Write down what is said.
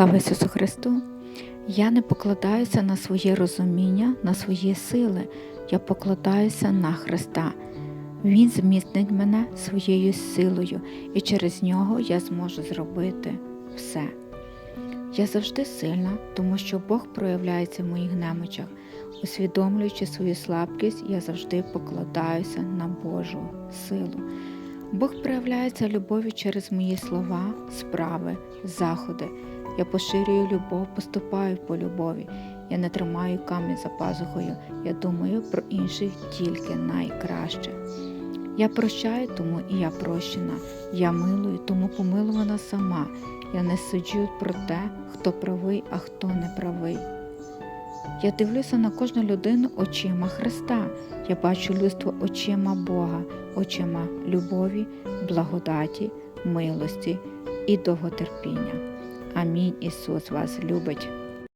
Слава Ісусу Христу! Я не покладаюся на своє розуміння, на свої сили. Я покладаюся на Христа. Він зміцнить мене своєю силою, і через нього я зможу зробити все. Я завжди сильна, тому що Бог проявляється в моїх немочах. Усвідомлюючи свою слабкість, я завжди покладаюся на Божу силу. Бог проявляється любов'ю через мої слова, справи, заходи. Я поширюю любов, поступаю по любові. Я не тримаю камінь за пазухою. Я думаю про інших тільки найкраще. Я прощаю, тому і я прощена. Я милую, тому помилувана сама. Я не суджу про те, хто правий, а хто не правий. Я дивлюся на кожну людину очима Христа. Я бачу людство очима Бога, очима любові, благодаті, милості і довготерпіння. Амінь. Ісус вас любить.